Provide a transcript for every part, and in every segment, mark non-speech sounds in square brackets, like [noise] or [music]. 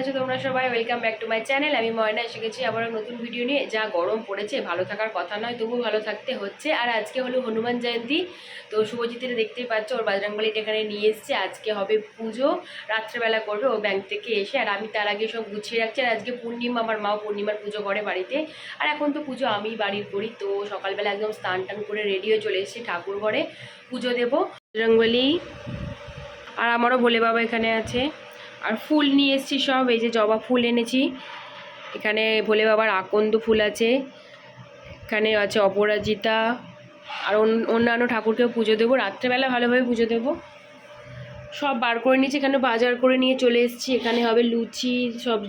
আছো তোমরা সবাই welcome back to my channel আমি ময়না, এসে গেছি আবার নতুন ভিডিও নিয়ে। যা গরম পড়েছে, ভালো থাকার কথা নয় তবু ভালো থাকতে হচ্ছে। আর আজকে হলো হনুমান জয়ন্তী। তো শুভজিতের দেখতেই পাচ্ছ, ওর বাজরাংবালিটা এখানে নিয়ে এসছে। আজকে হবে পুজো, রাত্রেবেলা করবে ও ব্যাংক থেকে এসে। আর আমি তার আগে সব গুছিয়ে রাখছি। আর আজকে পূর্ণিমা, আমার মাও পূর্ণিমার পুজো করে বাড়িতে। আর এখন তো পুজো আমি বাড়ির করি। তো সকালবেলা একদম স্নান টান করে রেডি হয়ে চলে এসেছি ঠাকুর ঘরে। পুজো দেবো। রঙ্গলি আর আমারও ভোলে বাবা এখানে আছে। আর ফুল নিয়ে এসেছি সব, এই যে জবা ফুল এনেছি। এখানে ভোলে বাবার আকন্দ ফুল আছে, এখানে আছে অপরাজিতা, আর অন- অন্যান্য ঠাকুরকেও পুজো দেবো, রাত্রেবেলা ভালোভাবে পুজো দেবো। সব বার করে নিয়েছি, এখানে বাজার করে নিয়ে চলে এসেছি, এখানে হবে লুচি, সব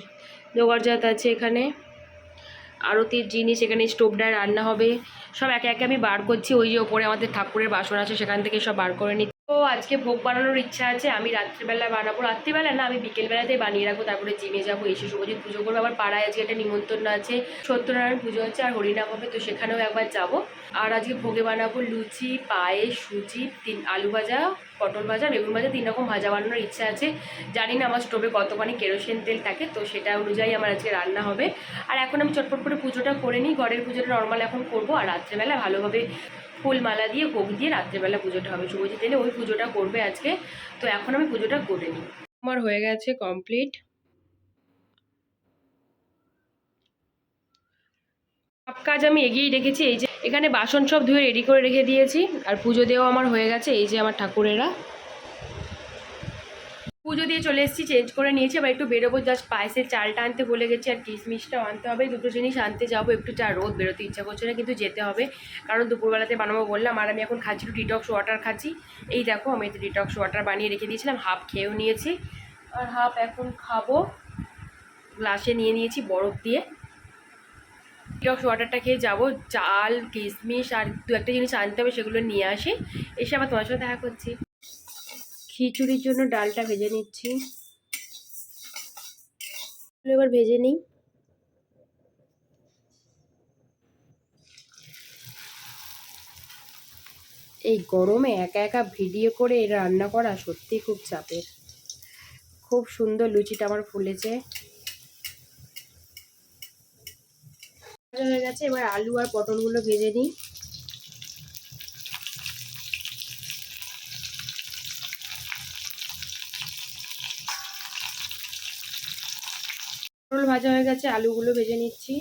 জোগাড়জাত আছে এখানে। আরতির জিনিস, এখানে স্টোভটায় রান্না হবে, সব একে একে আমি বার করছি, ওই যে ওপরে আমাদের ঠাকুরের বাসন আছে, সেখান থেকে সব বার করে নিচ্ছি। তো আজকে ভোগ বানানোর ইচ্ছা আছে, আমি রাত্রিবেলা বানাবো। রাত্রিবেলা না, আমি বিকেলবেলাতেই বানিয়ে রাখব, তারপরে জিমে যাব, এসে শুভজিৎ পুজো করব। আবার পাড়ায় আজকে একটা নিমন্ত্রণ আছে, সত্যনারায়ণ পুজো হচ্ছে আর হরিনাম হবে, তো সেখানেও একবার যাব। আর আজকে ভোগে বানাবো লুচি, পায়েস, সুজি, তিন, আলু ভাজা, পটল ভাজা, বেগুন ভাজা, তিন রকম ভাজা বানানোর ইচ্ছা আছে। জানি না আমার স্টোভে কত কতখানি কেরোসিন তেল থাকে, তো সেটা অনুযায়ী আমার আজকে রান্না হবে। আর এখন আমি চটপট করে পুজোটা করে নিই, ঘরের পুজোটা নর্মাল এখন করব, আর রাত্রেবেলা ভালোভাবে ফুল মালা দিয়ে ভোগ দিয়ে রাত্রেবেলা পুজোটা হবে। শুভজিৎ এলে ওই পুজোটা করবে আজকে। তো এখন আমি পুজোটা করে নিই। আমার হয়ে গেছে কমপ্লিট সব কাজ আমি এগিয়েই রেখেছি। এই যে এখানে বাসন সব ধুয়ে রেডি করে রেখে দিয়েছি। আর পুজো দেওয়া আমার হয়ে গেছে। এই যে আমার ঠাকুরেরা। পুজো দিয়ে চলে এসেছি চেঞ্জ করে নিয়েছি আবার একটু বেরোবো জাস্ট পায়েসের চালটা আনতে ভুলে গেছি, আর কিশমিশটাও আনতে হবে, দুটো জিনিস আনতে যাব, একটু চা রোদ বেরোতে ইচ্ছা করছে না, কিন্তু যেতে হবে। কারণ দুপুরবেলাতে বানাবো বললাম, আর আমি এখন খাচ্ছি একটু ডিটক্স ওয়াটার খাচ্ছি। এই দেখো, আমি একটু ডিটক্স ওয়াটার বানিয়ে রেখে দিয়েছিলাম হাফ খেয়েও নিয়েছি। আর হাফ এখন খাব। গ্লাসে নিয়ে নিয়েছি বরফ দিয়ে। ডিটক্স ওয়াটারটা খেয়ে যাব, চাল, কিশমিশ, আর দু একটা জিনিস আনতে হবে, সেগুলো নিয়ে আসি। এসে আবার তোমার সাথে দেখা করছি। খিচুড়ির জন্য ডালটা ভেজে নিচ্ছি। এবার ভেজে নিই। এই গরমে একা একা ভিডিও করে রান্না করা সত্যি খুব চাপের। খুব সুন্দর লুচিটা আমার ফুলেছে। হয়ে গেছে, এবার আলু আর পটলগুলো ভেজে নিই। পটল ভাজা হয়ে গেছে, আলুগুলো ভেজে নিচ্ছি।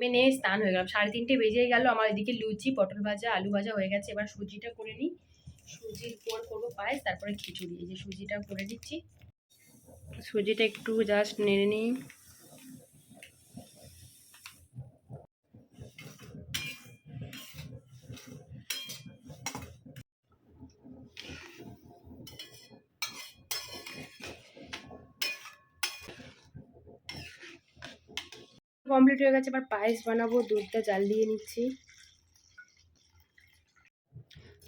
মেনে স্নান হয়ে গেলাম। সাড়ে তিনটে বেজে গেল, আমার এদিকে লুচি, পটল ভাজা, আলু ভাজা হয়ে গেছে। এবার সুজিটা করে নিই। সুজির পর করব পায়েস, তারপরে খিচুড়ি। এই যে সুজিটা করে দিচ্ছি। সুজিটা একটু জাস্ট নেড়ে নিই। কমপ্লিট হয়ে গেছে, এবার পায়েস বানাবো, দুধটা জাল দিয়ে নিচ্ছি।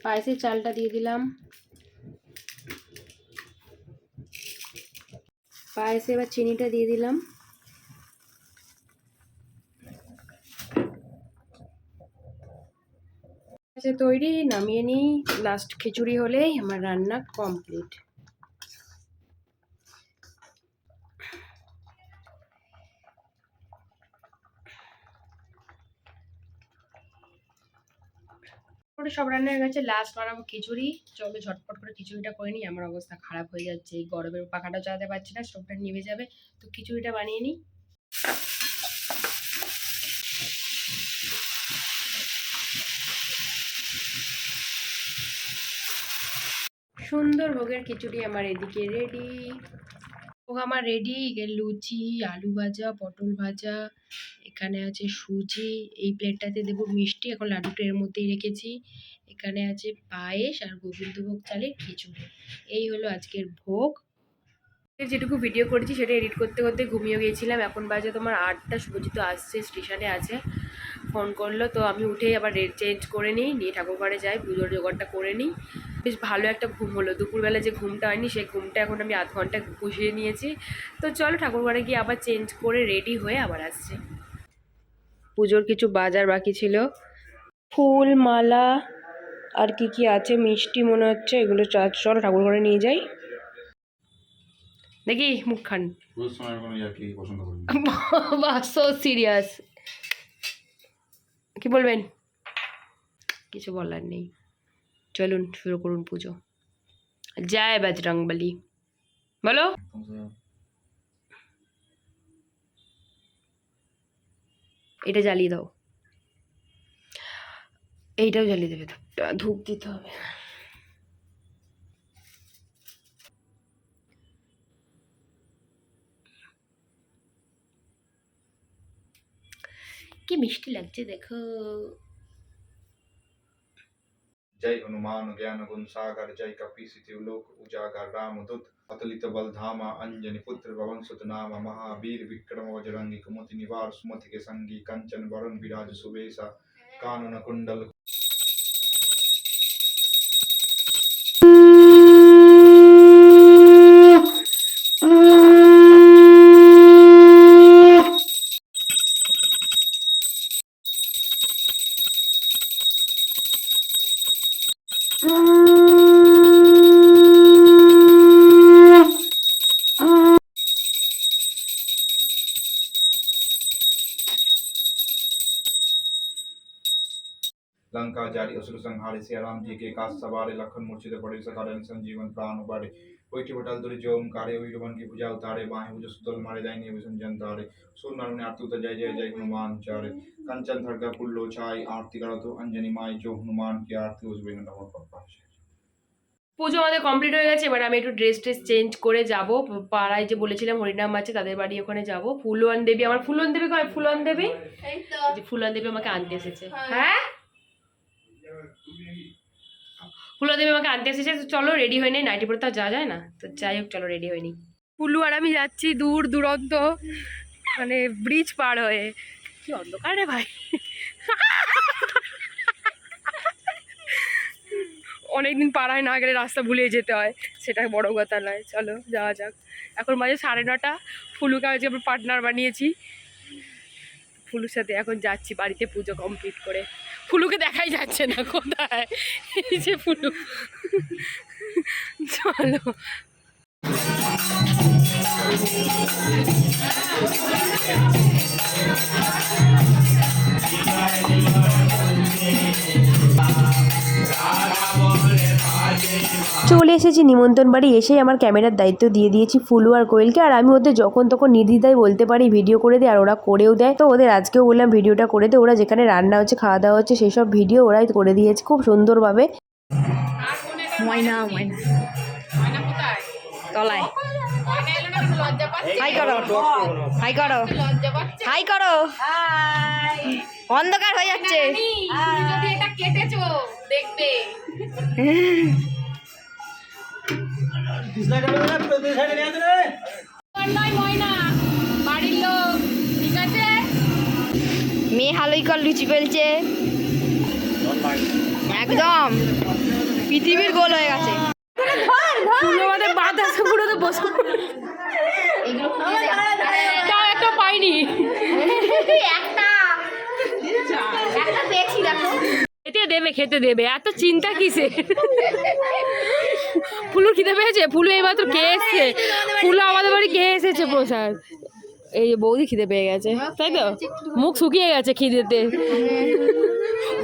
পায়েসের চালটা দিয়ে দিলাম। পায়েসে এবার চিনিটা দিয়ে দিলাম। তৈরি, নামিয়ে নিই। লাস্ট খিচুড়ি হলেই আমার রান্না কমপ্লিট মোটামুটি সব রান্না হয়ে গেছে। লাস্ট বানাবো খিচুড়ি, চলো ঝটপট করে খিচুড়িটা করে নিই। আমার অবস্থা খারাপ হয়ে যাচ্ছে, এই গরমের পাখাটা চালাতে পারছি না, স্টোভটা নিভে যাবে। তো খিচুড়িটা বানিয়ে নিই। সুন্দর ভোগের খিচুড়ি আমার এদিকে রেডি ভোগ আমার রেডি লুচি, আলু ভাজা, পটল ভাজা, এখানে আছে সুজি, এই প্লেটটাতে দেবো মিষ্টি, এখন লাড্ডুটা এর মধ্যেই রেখেছি। এখানে আছে পায়েস আর গোবিন্দভোগ চালের খিচুড়ি। এই হলো আজকের ভোগ। যেটুকু ভিডিও করেছি সেটা এডিট করতে করতে ঘুমিয়ে গিয়েছিলাম। এখন বাজে তোমার আটটা, শুভজিৎ আসছে স্টেশনে আছে। ফোন করল, তো আমি উঠেই আবার চেঞ্জ করে নিই, নিয়ে ঠাকুর ঘরে যাই, পুজোর জোগাড়টা করে নিই। বেশ ভালো একটা ঘুম হলো। দুপুরবেলা যে ঘুমটা হয়নি সেই ঘুমটা এখন আমি আধ ঘণ্টা পুষিয়ে নিয়েছি। তো চলো ঠাকুর ঘরে গিয়ে আবার চেঞ্জ করে রেডি হয়ে আবার আসছি। পুজোর কিছু বাজার বাকি ছিল। ফুল মালা আর কি কি আছে মিষ্টি মনে হচ্ছে এগুলো চ- চলো ঠাকুর ঘরে নিয়ে যাই। দেখি মুখ খান সো সিরিয়াস কি বলবেন? কিছু বলার নেই। চলুন শুরু করুন পুজো। জয় বজরং বলি বলো। এটা জ্বালিয়ে দাও। এইটাও জ্বালিয়ে দেবে। ধূপ দিতে হবে। কি মিষ্টি লাগছে দেখো। जय हनुमान ज्ञान गुण सागर, जय कपीसिति लोक उजागर, राम दूत, अतलित बल धामा, अंजनी पुत्र पवन सुत नाम, महावीर विक्रम बजरंगी, कुमति निवार सुमति के संगी, कंचन वरुण विराज सुबेसा, कानन कुंडल लंका लंकाचारी असुर संहारे सियाराम जी के काश सवारे लखन मूर्छित पड़े सकारण संजीवन प्राण उबारे। कोई बटल दुरी जो ओमकारे हुई मन की भुजा उतारे, बाहें भुज सुतल मारे जाएँगे विषम जनतारे सुन नर आरती उतर जय जय जय हनुमान चारे। कंचन खड़गा पुल्लो छाई आरती करो तो अंजनी माई जो हनुमान की आरती उस बिन नमः पप्पा পুজো আমাদের কমপ্লিট হয়ে গেছে এবার আমি একটু ড্রেস ট্রেস চেঞ্জ করে যাব পাড়ায় যে বলেছিলাম হরিনাম আছে তাদের বাড়ি ওখানে যাব ফুলন দেবী আমার ফুলন দেবী কয় ফুলন দেবী এই তো এই যে ফুলন দেবী আমাকে আনতে এসেছে হ্যাঁ ফুলন দেবী আমাকে আনতে এসেছে তো চলো রেডি হয়ে নেই নাইটি পরে তো আর যাওয়া যায় না তো যাই হোক চলো রেডি হয়ে নিই ফুলু আর আমি যাচ্ছি দূর দূরন্ত মানে ব্রিজ পার হয়ে কি অন্ধকার রে ভাই? অনেকদিন পাড়ায় না গেলে রাস্তা ভুলে যেতে হয়, সেটা বড় কথা নয়। চলো, যাওয়া যাক। এখন মাঝে সাড়ে নটা। ফুলুকে আজকে আমরা পার্টনার বানিয়েছি, ফুলুর সাথে এখন যাচ্ছি বাড়িতে পুজো কমপ্লিট করে। ফুলুকে দেখাই যাচ্ছে না কোথায়? এই যে ফুলু। চলো। চলে এসেছি। নিমন্ত্রণ বাড়ি এসেই আমার ক্যামেরার দায়িত্ব দিয়ে দিয়েছি ফুলু আর কোয়েলকে। আর আমি ওদের যখন তখন নির্দ্বিধায় বলতে পারি ভিডিও করে দেয় আর ওরা করেও দেয়। তো ওদের আজকেও বললাম ভিডিওটা করে দে। ওরা যেখানে রান্না হচ্ছে খাওয়া দাওয়া হচ্ছে সেই সব ভিডিও ওরাই করে দিয়েছে খুব সুন্দরভাবে। ময়না ময়না। তলায়। হাই করো। হাই করো। হাই করো। অন্ধকার হয়ে যাচ্ছে। যদি এটা কেটেছো দেখবে। [laughs] মেয়ে হালই কর লুচি ফেলছে। একদম। পৃথিবীর গোল হয়ে গেছে। ফুলু আমাদের বাতাসে পুরো তো বসে। তাও একটা পাইনি। খেতে দেবে খেতে দেবে। এত চিন্তা কিসে ফুলুর খিদে পেয়েছে? ফুলু এইমাত্র কে এসছে। ফুলু আমাদের বাড়ি কে এসেছে প্রসাদ। এই যে বৌদি খিদে পেয়ে গেছে তাই তো? মুখ শুকিয়ে গেছে খিদেতে।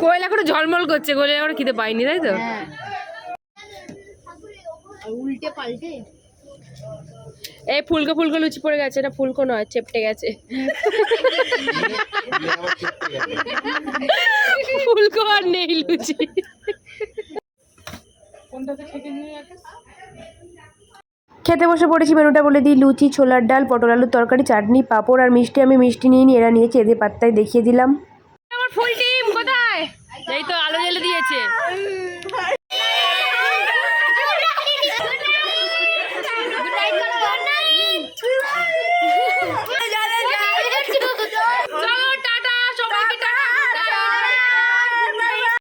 কোয়েল এখনও ঝলমল করছে কোয়েল এখনও খিদে পাইনি তাই তো? উল্টে পাল্টে? এই ফুলকো ফুলকো লুচি পড়ে গেছে এটা ফুলকো নয় চেপটে গেছে। [laughs] ফুলকো আর নেই লুচি। ওখানটাতে নিয়ে খেতে বসে পড়েছি মেনুটা বলে দিই লুচি ছোলার ডাল পটল আলুর তরকারি চাটনি পাপড় আর মিষ্টি আমি মিষ্টি নিয়ে এরা নিয়েছে এদের পাত্তায় দেখিয়ে দিলাম। আমার ফুল টিম কোথায়? এই তো আলো দিয়েছে।